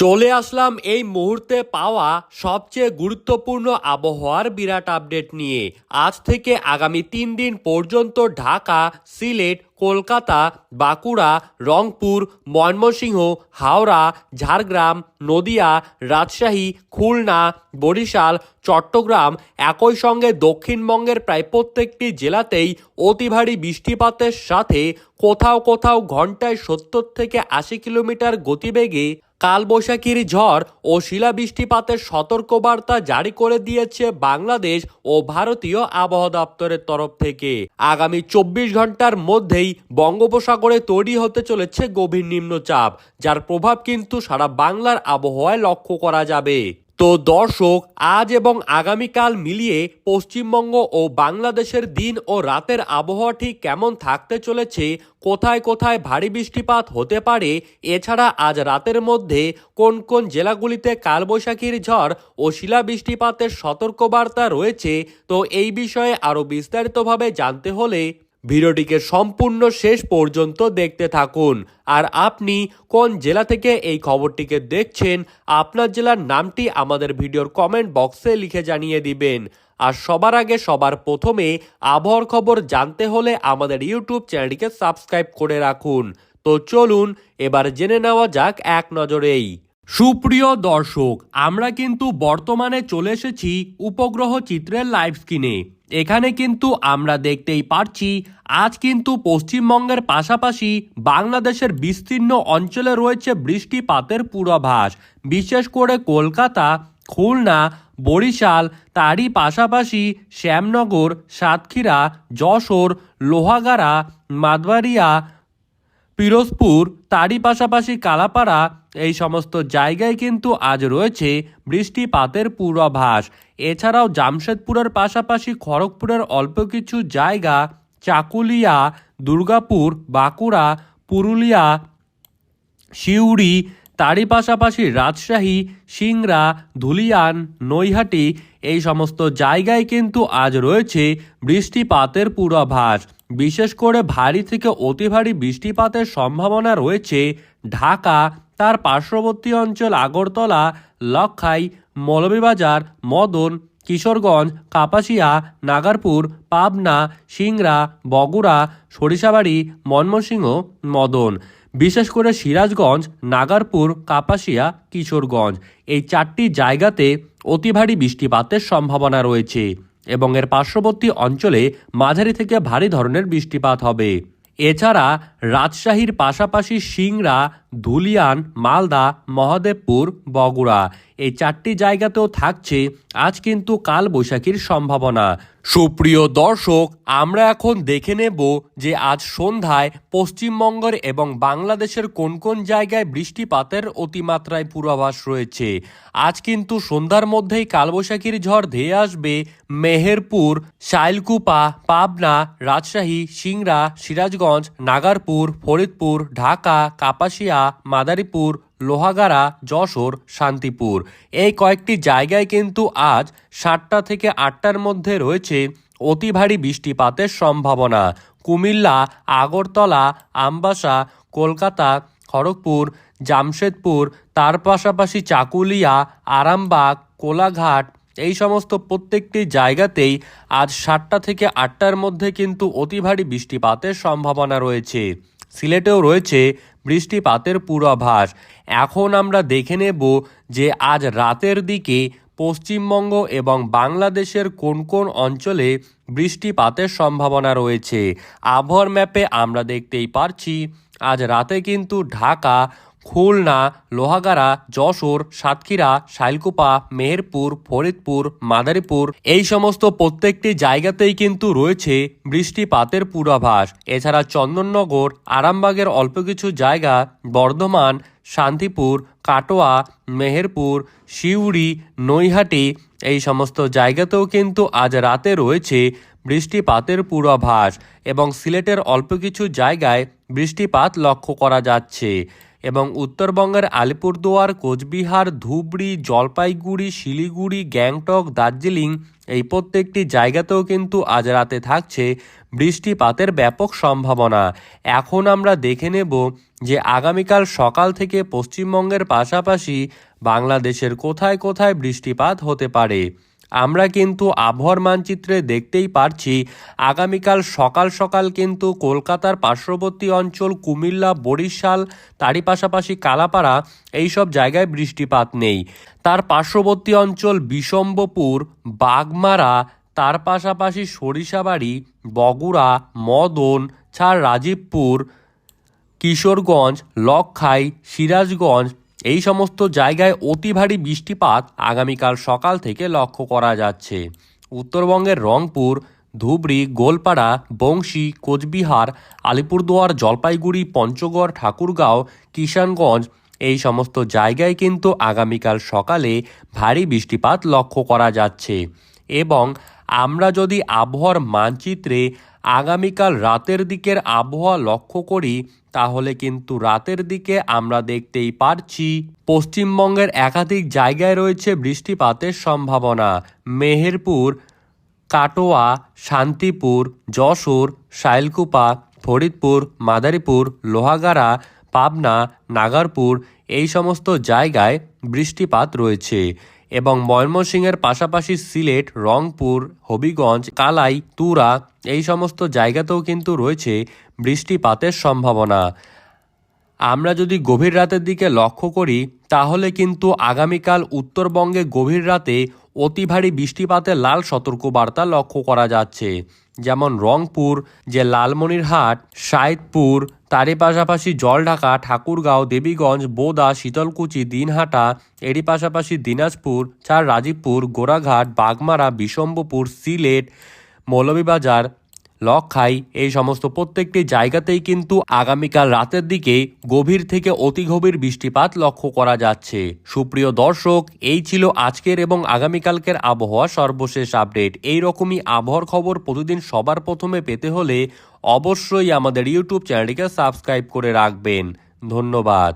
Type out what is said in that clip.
চলে আসলাম এই মুহূর্তে পাওয়া সবচেয়ে গুরুত্বপূর্ণ আবহাওয়ার বিরাট আপডেট নিয়ে। আজ থেকে আগামী তিন দিন পর্যন্ত ঢাকা, সিলেট, কলকাতা, বাঁকুড়া, রংপুর, ময়মনসিংহ, হাওড়া, ঝাড়গ্রাম, নদিয়া, রাজশাহী, খুলনা, বরিশাল, চট্টগ্রাম একই সঙ্গে দক্ষিণবঙ্গের প্রায় প্রত্যেকটি জেলাতেই অতি ভারী বৃষ্টিপাতের সাথে কোথাও কোথাও ঘন্টায় সত্তর থেকে আশি কিলোমিটার গতিবেগে কালবৈশাখীর ঝড় ও শিলাবৃষ্টিপাতের সতর্কবার্তা জারি করে দিয়েছে বাংলাদেশ ও ভারতীয় আবহাওয়া দপ্তরের তরফ থেকে। আগামী চব্বিশ ঘণ্টার মধ্যেই বঙ্গোপসাগরে তৈরি হতে চলেছে গভীর নিম্নচাপ, যার প্রভাব কিন্তু সারা বাংলার আবহাওয়ায় লক্ষ্য করা যাবে। তো দর্শক, আজ এবং আগামীকাল মিলিয়ে পশ্চিমবঙ্গ ও বাংলাদেশের দিন ও রাতের আবহাওয়া ঠিক কেমন থাকতে চলেছে, কোথায় কোথায় ভারী বৃষ্টিপাত হতে পারে, এছাড়া আজ রাতের মধ্যে কোন কোন জেলাগুলিতে কালবৈশাখীর ঝড় ও শিলাবৃষ্টিপাতের সতর্কবার্তা রয়েছে, তো এই বিষয়ে আরও বিস্তারিতভাবে জানতে হলে ভিডিওটিকে সম্পূর্ণ শেষ পর্যন্ত দেখতে থাকুন। আর আপনি কোন জেলা থেকে এই খবরটিকে দেখছেন, আপনার জেলার নামটি আমাদের ভিডিওর কমেন্ট বক্সে লিখে জানিয়ে দিবেন। আর সবার আগে সবার প্রথমে আবহাওয়ার খবর জানতে হলে আমাদের ইউটিউব চ্যানেলটিকে সাবস্ক্রাইব করে রাখুন। তো চলুন, এবার জেনে নেওয়া যাক এক নজরেই। সুপ্রিয় দর্শক, আমরা কিন্তু বর্তমানে চলে এসেছি উপগ্রহ চিত্রের লাইভ স্ক্রিনে এখানে কিন্তু আমরা দেখতেই পারছি, আজ কিন্তু পশ্চিমবঙ্গের পাশাপাশি বাংলাদেশের বিস্তীর্ণ অঞ্চলে রয়েছে বৃষ্টিপাতের পূর্বাভাস। বিশেষ করে কলকাতা, খুলনা, বরিশাল, তারই পাশাপাশি শ্যামনগর, সাতক্ষীরা, যশোর, লোহাগাড়া, মাদবাড়িয়া পিরোজপুর, তারই পাশাপাশি কালাপাড়া, এই সমস্ত জায়গায় কিন্তু আজ রয়েছে বৃষ্টিপাতের পূর্বাভাস। এছাড়াও জামশেদপুরের পাশাপাশি খড়গপুরের অল্প কিছু জায়গা, চাকুলিয়া, দুর্গাপুর, বাঁকুড়া, পুরুলিয়া, সিউড়ি, তারই পাশাপাশি রাজশাহী, সিংড়া, ধুলিয়ান, নৈহাটি, এই সমস্ত জায়গায় কিন্তু আজ রয়েছে বৃষ্টিপাতের পূর্বাভাস। বিশেষ করে ভারী থেকে অতি ভারী বৃষ্টিপাতের সম্ভাবনা রয়েছে ঢাকা, তার পার্শ্ববর্তী অঞ্চল আগরতলা লক্ষাই মৌলভীবাজার, মদন, কিশোরগঞ্জ, কাপাসিয়া, নাগারপুর, পাবনা, সিংড়া, বগুড়া, সরিষাবাড়ি, ময়মনসিংহ, মদন। বিশেষ করে সিরাজগঞ্জ, নাগারপুর, কাপাসিয়া, কিশোরগঞ্জ। এই চারটি জায়গাতে অতি ভারী বৃষ্টিপাতের সম্ভাবনা রয়েছে। এবং এর পার্শ্ববর্তী অঞ্চলে মাঝারি থেকে ভারী ধরনের বৃষ্টিপাত হবে। এছাড়া রাজশাহীর পাশাপাশি সিংড়া ধুলিয়ান, মালদা, মহাদেবপুর, বগুড়া এই চারটি জায়গাতেও থাকছে আজ কিন্তু কাল বৈশাখীর সম্ভাবনা। সুপ্রিয় দর্শক, আমরা এখন দেখে নেব যে আজ সন্ধ্যায় পশ্চিমবঙ্গের এবং বাংলাদেশের কোন কোন জায়গায় বৃষ্টিপাতের অতিমাত্রায় পূর্বাভাস রয়েছে। আজ কিন্তু সন্ধ্যার মধ্যেই কালবৈশাখীর ঝড় ধেয়ে আসবে মেহেরপুর, শাইলকুপা, পাবনা, রাজশাহী, সিংড়া, সিরাজগঞ্জ, নাগারপুর, ফরিদপুর, ঢাকা, কাপাসিয়া মাদারীপুর, লোহাগাড়া, যশোর, শান্তিপুর। এই কয়েকটি জায়গায় কিন্তু আজ সাতটা থেকে আটটার মধ্যে রয়েছে অতি ভারী বৃষ্টিপাতের সম্ভাবনা। কুমিল্লা, আগরতলা, আমবাসা, কলকাতা, খড়গপুর, জামশেদপুর, তার পাশাপাশি চাকুলিয়া, আরামবাগ, কোলাঘাট, এই সমস্ত প্রত্যেকটি জায়গাতেই আজ সাতটা থেকে আটটার মধ্যে কিন্তু অতি ভারী বৃষ্টিপাতের সম্ভাবনা রয়েছে। সিলেটেও রয়েছে বৃষ্টিপাতের পূর্বাভাস। এখন আমরা দেখে নেব যে আজ রাতের দিকে পশ্চিমবঙ্গ এবং বাংলাদেশের কোন কোন অঞ্চলে বৃষ্টিপাতের সম্ভাবনা রয়েছে। আবহাওয়ার ম্যাপে আমরা দেখতেই পারছি, আজ রাতে কিন্তু ঢাকা খুলনা, লোহাগাড়া, যশোর, সাতক্ষীরা, শাইলকুপা, মেহেরপুর, ফরিদপুর, মাদারীপুর এই সমস্ত প্রত্যেকটি জায়গাতেই কিন্তু রয়েছে বৃষ্টিপাতের পূর্বাভাস। এছাড়া চন্দননগর, আরামবাগের অল্প কিছু জায়গা বর্ধমান, শান্তিপুর, কাটোয়া, মেহেরপুর, সিউড়ি, নৈহাটি এই সমস্ত জায়গাতেও কিন্তু আজ রাতে রয়েছে বৃষ্টিপাতের পূর্বাভাস এবং সিলেটের অল্প কিছু জায়গায় বৃষ্টিপাত লক্ষ্য করা যাচ্ছে। এবং উত্তরবঙ্গের আলিপুরদুয়ার, কোচবিহার, ধুবড়ি, জলপাইগুড়ি, শিলিগুড়ি, গ্যাংটক, দার্জিলিং এই প্রত্যেকটি জায়গাতেও কিন্তু আজ রাতে থাকছে বৃষ্টিপাতের ব্যাপক সম্ভাবনা। এখন আমরা দেখে নেব যে আগামীকাল সকাল থেকে পশ্চিমবঙ্গের পাশাপাশি বাংলাদেশের কোথায় কোথায় বৃষ্টিপাত হতে পারে। আমরা কিন্তু আবহাওয়ার মানচিত্রে দেখতেই পারছি, আগামীকাল সকাল সকাল কিন্তু কলকাতার পার্শ্ববর্তী অঞ্চল, কুমিল্লা, বরিশাল, তারই পাশাপাশি কালাপাড়া, এইসব জায়গায় বৃষ্টিপাত নেই। তার পার্শ্ববর্তী অঞ্চল বিশম্বপুর বাগমারা, তার পাশাপাশি সরিষাবাড়ি, বগুড়া, মদন, ছাড় রাজীবপুর, কিশোরগঞ্জ লক্ষাই সিরাজগঞ্জ এই সমস্ত জায়গায় অতি ভারী বৃষ্টিপাত আগামীকাল সকাল থেকে লক্ষ্য করা যাচ্ছে। উত্তরবঙ্গের রংপুর, ধুবড়ি, গোলপাড়া, বংশী, কোচবিহার, আলিপুরদুয়ার, জলপাইগুড়ি, পঞ্চগড়, ঠাকুরগাঁও, কিষানগঞ্জ এই সমস্ত জায়গায় কিন্তু আগামীকাল সকালে ভারী বৃষ্টিপাত লক্ষ্য করা যাচ্ছে। এবং আমরা যদি আবহাওয়ার মানচিত্রে আগামীকাল রাতের দিকের আবহাওয়া লক্ষ্য করি তাহলে কিন্তু রাতের দিকে আমরা দেখতেই পারছি পশ্চিমবঙ্গের একাধিক জায়গায় রয়েছে বৃষ্টিপাতের সম্ভাবনা। মেহেরপুর, কাটোয়া, শান্তিপুর, যশোর, শাইলকুপা, ফরিদপুর, মাদারীপুর, লোহাগাড়া, পাবনা, নাগারপুর এই সমস্ত জায়গায় বৃষ্টিপাত রয়েছে এবং ময়মনসিংহের পাশাপাশি সিলেট, রংপুর, হবিগঞ্জ, কালাই, তুরা এই সমস্ত জায়গাতেও কিন্তু রয়েছে বৃষ্টিপাতের সম্ভাবনা। আমরা যদি গভীর রাতের দিকে লক্ষ্য করি, তাহলে কিন্তু আগামীকাল উত্তরবঙ্গে গভীর রাতে অতি ভারী বৃষ্টিপাতের লাল সতর্কবার্তা লক্ষ্য করা যাচ্ছে। যেমন রংপুর, যে লালমনিরহাট, সাইদপুর, তারই পাশাপাশি জলঢাকা, ঠাকুরগাঁও, দেবীগঞ্জ, বোদা, শীতলকুচি, দিনহাটা, এরই পাশাপাশি দিনাজপুর চার রাজীবপুর গোরাঘাট বাগমারা বিশম্বপুর সিলেট, মৌলভীবাজার লক্ষাই এই সমস্ত প্রত্যেকটি জায়গাতেই কিন্তু আগামীকাল রাতের দিকে গভীর থেকে অতি গভীর বৃষ্টিপাত লক্ষ্য করা যাচ্ছে। সুপ্রিয় দর্শক, এই ছিল আজকের এবং আগামীকালকের আবহাওয়া সর্বশেষ আপডেট। এই রকমই আবহাওয়ার খবর প্রতিদিন সবার প্রথমে পেতে হলে অবশ্যই আমাদের ইউটিউব চ্যানেলটিকে সাবস্ক্রাইব করে রাখবেন। ধন্যবাদ।